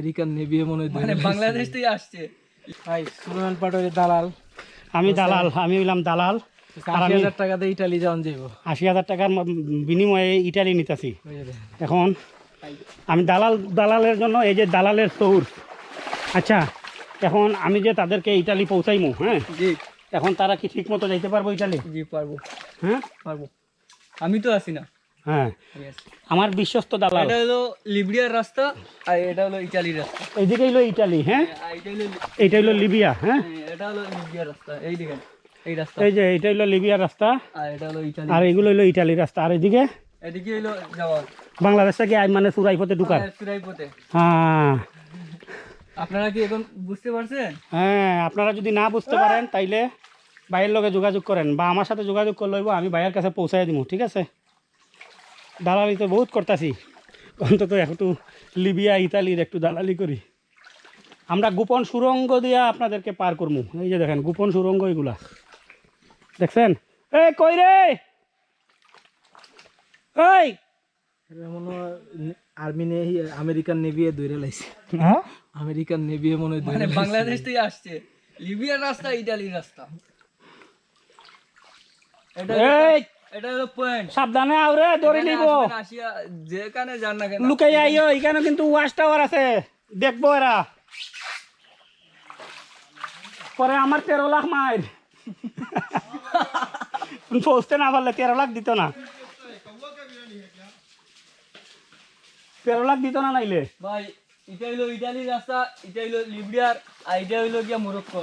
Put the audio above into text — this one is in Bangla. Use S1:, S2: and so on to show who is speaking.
S1: আমেরিকান নেভি মনে হয়
S2: মানে বাংলাদেশ থেকে আসছে।
S1: ভাই সুলেমান পাটোয়ারি দালাল।
S3: আমি দালাল আমি হইলাম দালাল।
S1: আশি
S3: আমি
S1: হাজার টাকা দিয়ে ইটালি যাওয়ান যাইব।
S3: আশি হাজার টাকার বিনিময়ে ইটালি নিতেছি। এখন আমি দালাল দালালের জন্য এই যে দালালের সোর্স আচ্ছা এখন আমি যে তাদেরকে ইটালি পৌঁছাইমু হ্যাঁ?
S2: জি।
S3: এখন তারা কি ঠিক মতো যাইতে পারব ইটালি?
S2: জি পারব।
S3: হ্যাঁ?
S2: পারব। আমি তো আছি না।
S3: হ্যাঁ। আমার বিশ্বস্ত দালাল।
S2: এটা হলো লিবিয়ার রাস্তা আর এটা হলো ইটালির রাস্তা।
S3: এইদিকে হইল ইটালি হ্যাঁ?
S2: আর এটা হলো
S3: লিবিয়া হ্যাঁ?
S2: হ্যাঁ, এটা হলো লিবিয়ার রাস্তা এই দেখেন এই রাস্তা।
S3: এই যে এইটা হইল লিবিয়ার রাস্তা।
S2: আর এটা হলো ইটালি
S3: আর ইটালির রাস্তা। আর এইদিকে
S2: এদিকে হলো যাওয়ার
S3: বাংলাদেশ থেকে মানে চুরাই পথে ঢুকার
S2: সুরাইপথে
S3: হ্যাঁ।
S2: আপনারা কি এখন বুঝতে পারছেন?
S3: হ্যাঁ আপনারা যদি না বুঝতে পারেন তাইলে ভাইয়ের লগে যোগাযোগ করেন বা আমার সাথে যোগাযোগ করে লইব আমি ভাইয়ের কাছে পৌঁছাই দিব ঠিক আছে? দালালি তো বহুত করতেছি। অন্তত একটু লিবিয়া ইতালির একটু দালালি করি। আমরা গোপন সুরঙ্গ দিয়া আপনাদেরকে পার করব এই যে দেখেন গোপন সুরঙ্গ এগুলা। দেখছেন? এই কই রে? এই!
S1: মনে আর্মি নে আমেরিকান নেভি দৌড়ে লাইছে।
S3: হ্যাঁ?
S1: আমেরিকান নেভি মনে হয়
S2: মানে বাংলাদেশ থেকে আসছে। লিবিয়ার রাস্তা ইটালির রাস্তা। এটা
S3: এই!
S2: এটা হলো পয়েন্ট
S3: সাবধানে আউরে ধরে নিব।
S2: যেখানে যান না কেন
S3: লুকাই আইও এখানে কিন্তু ওয়াচ টাওয়ার আছে। দেখব এরা। পরে আমার তেরো লাখ মাইল। পৌঁছতে না পারলে তেরো লাখ দিত না। তেরো লাখ দিত না নাইলে।
S2: ভাই এটা হইল ইটালির রাস্তা এটা হইল লিবিয়ার আর এটা হইল গিয়া মোরক্কো